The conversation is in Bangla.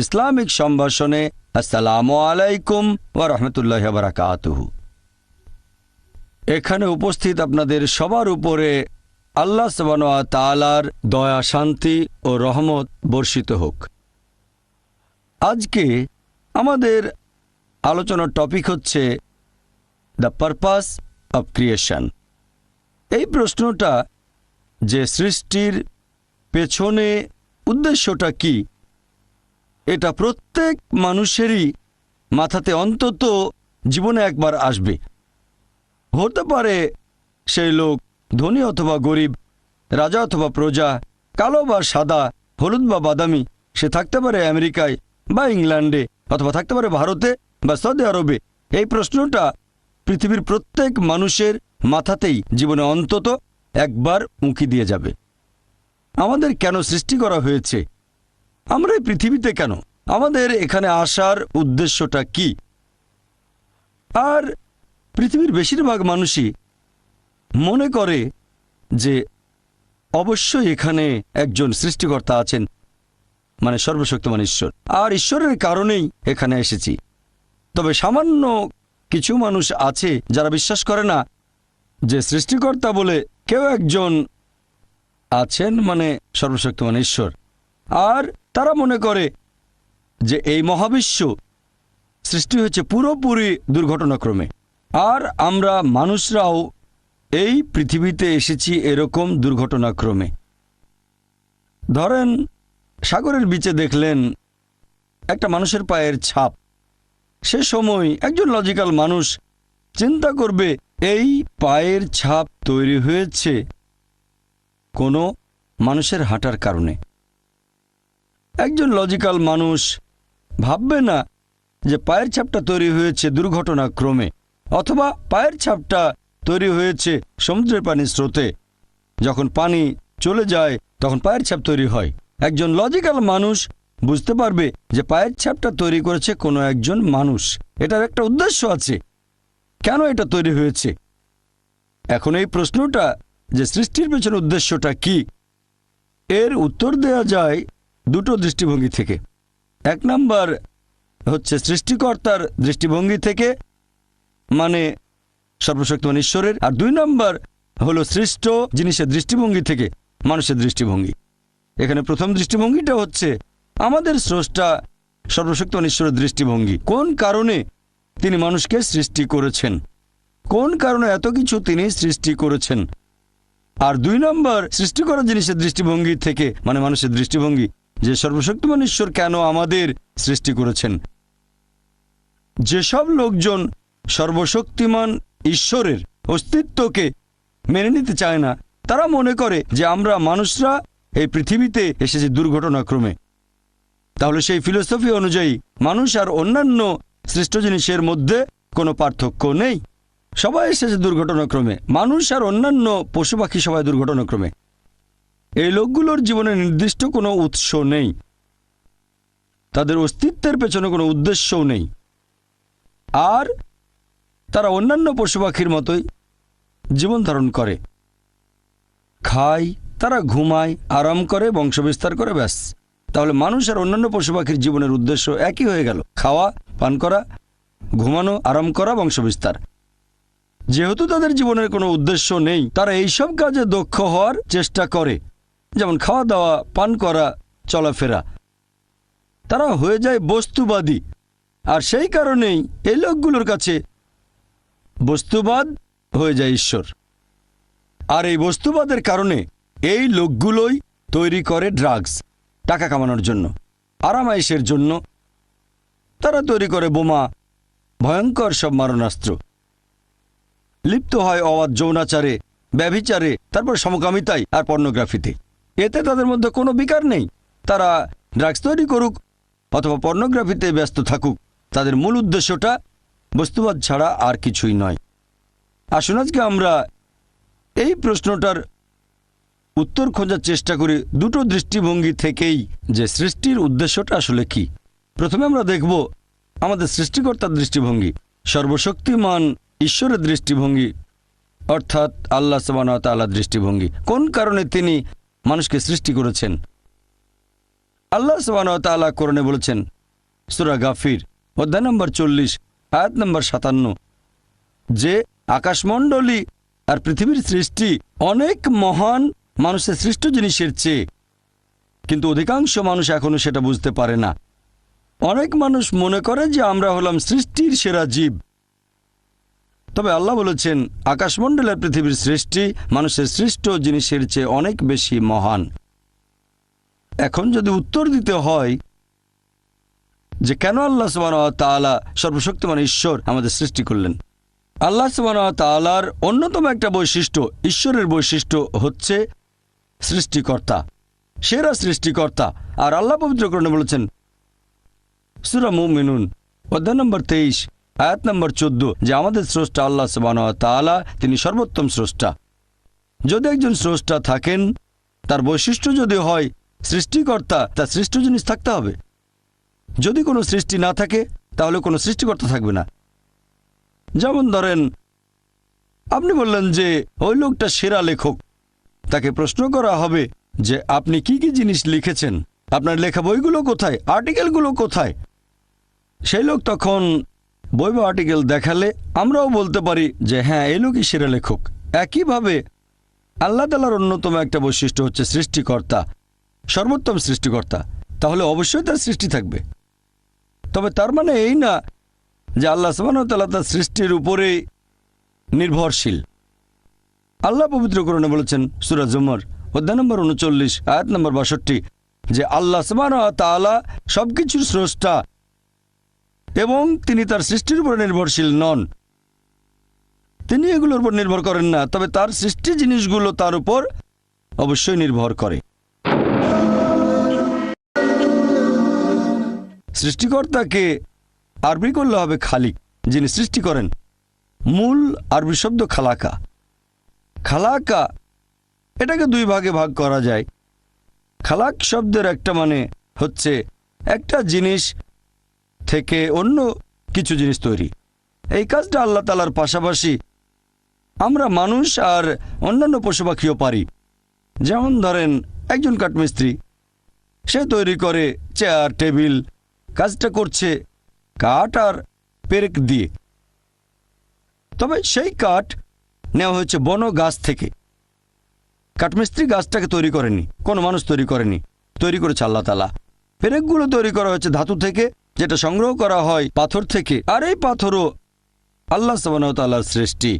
ইসলামিক সম্ভাষণে আসসালামু আলাইকুম ওয়া রহমতুল্লাহ বারাকাতুহু। এখানে উপস্থিত আপনাদের সবার উপরে আল্লাহ সবানোয়া তালার দয়া, শান্তি ও রহমত বর্ষিত হোক। আজকে আমাদের আলোচনার টপিক হচ্ছে দ্য পারপাস অব ক্রিয়েশন। এই প্রশ্নটা যে সৃষ্টির পেছনে উদ্দেশ্যটা কি এটা প্রত্যেক মানুষেরই মাথাতে অন্তত জীবনে একবার আসবে। হতে পারে সেই লোক ধনী অথবা গরিব, রাজা অথবা প্রজা, কালো বা সাদা, হলুদ বা বাদামি, সে থাকতে পারে আমেরিকায় বা ইংল্যান্ডে অথবা থাকতে পারে ভারতে বা সৌদি আরবে। এই প্রশ্নটা পৃথিবীর প্রত্যেক মানুষের মাথাতেই জীবনে অন্তত একবার উঁকি দিয়ে যাবে। আমাদের কেন সৃষ্টি করা হয়েছে? আমরা এই পৃথিবীতে কেন? আমাদের এখানে আসার উদ্দেশ্যটা কি? আর পৃথিবীর বেশিরভাগ মানুষই মনে করে যে অবশ্যই এখানে একজন সৃষ্টিকর্তা আছেন মানে সর্বশক্তিমান ঈশ্বর। আর ঈশ্বরের কারণেই এখানে এসেছি। তবে সামান্য কিছু মানুষ আছে যারা বিশ্বাস করে না যে সৃষ্টিকর্তা বলে কেউ একজন আছেন মানে সর্বশক্তিমান ঈশ্বর। আর তারা মনে করে যে এই মহাবিশ্ব সৃষ্টি হয়েছে পুরোপুরি দুর্ঘটনাক্রমে। আর আমরা মানুষরাও এই পৃথিবীতে এসেছি এরকম দুর্ঘটনাক্রমে। ধরেন, সাগরের বিচে দেখলেন একটা মানুষের পায়ের ছাপ। সে সময় একজন লজিক্যাল মানুষ চিন্তা করবে, এই পায়ের ছাপ তৈরি হয়েছে কোনো মানুষের হাঁটার কারণে। একজন লজিক্যাল মানুষ ভাববে না যে পায়ের ছাপটা তৈরি হয়েছে দুর্ঘটনাক্রমে, অথবা পায়ের ছাপটা তৈরি হয়েছে সমুদ্রের পানির স্রোতে। যখন পানি চলে যায়, তখন পায়ের ছাপ তৈরি হয়। একজন লজিক্যাল মানুষ বুঝতে পারবে যে পায়ের ছাপটা তৈরি করেছে কোনো একজন মানুষ। এটার একটা উদ্দেশ্য আছে। কেন এটা তৈরি হয়েছে? এখন এই প্রশ্নটা যে সৃষ্টির পেছনে উদ্দেশ্যটা কি? এর উত্তর দেয়া যায় দুটো দৃষ্টিভঙ্গি থেকে। এক নাম্বার হচ্ছে সৃষ্টিকর্তার দৃষ্টিভঙ্গি থেকে মানে সর্বশক্তিমান ঈশ্বরের। আর দুই নম্বর হলো সৃষ্ট জিনিসের দৃষ্টিভঙ্গি থেকে, মানুষের দৃষ্টিভঙ্গি। এখানে প্রথম দৃষ্টিভঙ্গিটা হচ্ছে আমাদের স্রষ্টা সর্বশক্তিমান ঈশ্বরের দৃষ্টিভঙ্গি। কোন কারণে তিনি মানুষকে সৃষ্টি করেছেন? কোন কারণে এত কিছু তিনি সৃষ্টি করেছেন? আর দুই নম্বর, সৃষ্টি করা জিনিসের দৃষ্টিভঙ্গি থেকে মানে মানুষের দৃষ্টিভঙ্গি যে সর্বশক্তিমান ঈশ্বর কেন আমাদের সৃষ্টি করেছেন? যেসব লোকজন সর্বশক্তিমান ঈশ্বরের অস্তিত্বকে মেনে নিতে চায় না, তারা মনে করে যে আমরা মানুষরা এই পৃথিবীতে এসেছি দুর্ঘটনাক্রমে। তাহলে সেই ফিলোসফি অনুযায়ী মানুষ আর অন্যান্য সৃষ্ট জিনিসের মধ্যে কোনো পার্থক্য নেই। সবাই এসেছে দুর্ঘটনাক্রমে। মানুষ আর অন্যান্য পশু পাখি সবাই দুর্ঘটনাক্রমে। এই লোকগুলোর জীবনে নির্দিষ্ট কোনো উৎস নেই। তাদের অস্তিত্বের পেছনে কোনো উদ্দেশ্যও নেই। আর তারা অন্যান্য পশু পাখির মতোই জীবন ধারণ করে। খায়, তারা ঘুমায়, আরাম করে, বংশবিস্তার করে, ব্যাস। তাহলে মানুষ আর অন্যান্য পশু পাখির জীবনের উদ্দেশ্য একই হয়ে গেল। খাওয়া, পান করা, ঘুমানো, আরাম করা, বংশবিস্তার। যেহেতু তাদের জীবনের কোনো উদ্দেশ্য নেই, তারা এইসব কাজে দক্ষ হওয়ার চেষ্টা করে। যেমন খাওয়া দাওয়া পান করা, চলাফেরা। তারা হয়ে যায় বস্তুবাদী। আর সেই কারণেই এই লোকগুলোর কাছে বস্তুবাদ হয়ে যায় ঈশ্বর। আর এই বস্তুবাদের কারণে এই লোকগুলোই তৈরি করে ড্রাগস, টাকা কামানোর জন্য আরামাইশের জন্য। তারা তৈরি করে বোমা, ভয়ঙ্কর সব মারণাস্ত্র। লিপ্ত হয় অবাধ যৌনাচারে, ব্যভিচারে, তারপর সমকামিতায় আর পর্নোগ্রাফিতে। এতে তাদের মধ্যে কোনো বিকার নেই। তারা ড্রাগস তৈরি করুক অথবা পর্নোগ্রাফিতে ব্যস্ত থাকুক। তাদের মূল উদ্দেশ্যটা বস্তুবাদ ছাড়া আর কিছুই নয়। আসুন আজকে আমরা এই প্রশ্নটার উত্তর খোঁজার চেষ্টা করি দুটো দৃষ্টিভঙ্গি থেকেই যে সৃষ্টির উদ্দেশ্যটা আসলে কি। প্রথমে আমরা দেখব আমাদের সৃষ্টিকর্তার দৃষ্টিভঙ্গি। সর্বশক্তিমান ঈশ্বরের দৃষ্টিভঙ্গি, অর্থাৎ আল্লাহ সবানতাল্লাহ দৃষ্টিভঙ্গি। কোন কারণে তিনি মানুষকে সৃষ্টি করেছেন। আল্লাহ তাআলা কোরআনে বলেছেন, সুরা গাফির অধ্যায় নম্বর চল্লিশ, আয়াত নম্বর সাতান্ন। যে আকাশমণ্ডলী আর পৃথিবীর সৃষ্টি অনেক মহান মানুষের সৃষ্ট জিনিসের চেয়ে, কিন্তু অধিকাংশ মানুষ এখনও সেটা বুঝতে পারে না। অনেক মানুষ মনে করে যে আমরা হলাম সৃষ্টির সেরা জীব। তবে আল্লাহ বলেছেন, আকাশমণ্ডলের পৃথিবীর সৃষ্টি মানুষের সৃষ্ট জিনিসের চেয়ে অনেক বেশি মহান। এখন যদি উত্তর দিতে হয় যে কেন আল্লাহ সুবাহ তাআলা সর্বশক্তিমান ঈশ্বর আমাদের সৃষ্টি করলেন? আল্লাহ সুবাহ তালার অন্যতম একটা বৈশিষ্ট্য, ঈশ্বরের বৈশিষ্ট্য হচ্ছে সৃষ্টিকর্তা। সেরা সৃষ্টিকর্তা। আর আল্লাহ পবিত্রকরণে বলেছেন, সুরা মুমিনুন, অধ্যায় নম্বর তেইশ আয়াত নম্বর চোদ্দ, যে আমাদের স্রষ্টা আল্লাহ সুবাহ তাআলা, তিনি সর্বোত্তম স্রষ্টা। যদি একজন স্রষ্টা থাকেন, তার বৈশিষ্ট্য যদি হয়, সৃষ্টিকর্তা তার সৃষ্ট জিনিস থাকতে হবে। যদি কোনো সৃষ্টি না থাকে, তাহলে কোনো সৃষ্টিকর্তা থাকবে না। যেমন ধরেন, আপনি বললেন যে, ওই লোকটা সেরা লেখক। তাকে প্রশ্ন করা হবে যে, আপনি কি কি জিনিস লিখেছেন? আপনার লেখা বইগুলো কোথায়? আর্টিকেলগুলো কোথায়? সেই লোক তখন বই বা আর্টিকেল দেখালে আমরাও বলতে পারি যে হ্যাঁ এই লোকই সেরা লেখক। একইভাবে আল্লাহ তালার অন্যতম একটা বৈশিষ্ট্য হচ্ছে সৃষ্টিকর্তা, সর্বোত্তম সৃষ্টিকর্তা। তাহলে অবশ্যই তার সৃষ্টি থাকবে। তবে তার মানে এই না যে আল্লাহ সুবাহতাল্লাহ তার সৃষ্টির উপরেই নির্ভরশীল। আল্লাহ পবিত্র পবিত্রকরণে বলেছেন সুরাজ জুমর অধ্যায় নম্বর উনচল্লিশ, আয়াত নম্বর বাষট্টি, যে আল্লাহ সুবাহ তালা সবকিছুর স্রষ্টা এবং তিনি তার সৃষ্টির উপর নির্ভরশীল নন। তিনি এগুলোর উপর নির্ভর করেন না, তবে তার সৃষ্টি জিনিসগুলো তার উপর অবশ্যই নির্ভর করে। সৃষ্টিকর্তাকে আরবি করলে হবে খালিক, যিনি সৃষ্টি করেন। মূল আরবি শব্দ খালাকা। খালাকা, এটাকে দুই ভাগে ভাগ করা যায়। খালাক শব্দের একটা মানে হচ্ছে একটা জিনিস থেকে অন্য কিছু জিনিস তৈরি। এই কাজটা আল্লাহ তালার পাশাপাশি আমরা মানুষ আর অন্যান্য পশু পাখিও পারি। যেমন ধরেন, একজন কাঠমিস্ত্রি, সে তৈরি করে চেয়ার, টেবিল, কাজটা করছে কাঠ আর পেরেক দিয়ে। তবে সেই কাঠ নেওয়া হয়েছে বন গাছ থেকে। কাঠমিস্ত্রি গাছটাকে তৈরি করেনি, কোনো মানুষ তৈরি করেনি, তৈরি করেছে আল্লাহ তালা পেরেকগুলো তৈরি করা হয়েছে ধাতু থেকে যেটা সংগ্রহ করা হয় পাথর থেকে। আর এই পাথরও আল্লাহ সবানতালার সৃষ্টি।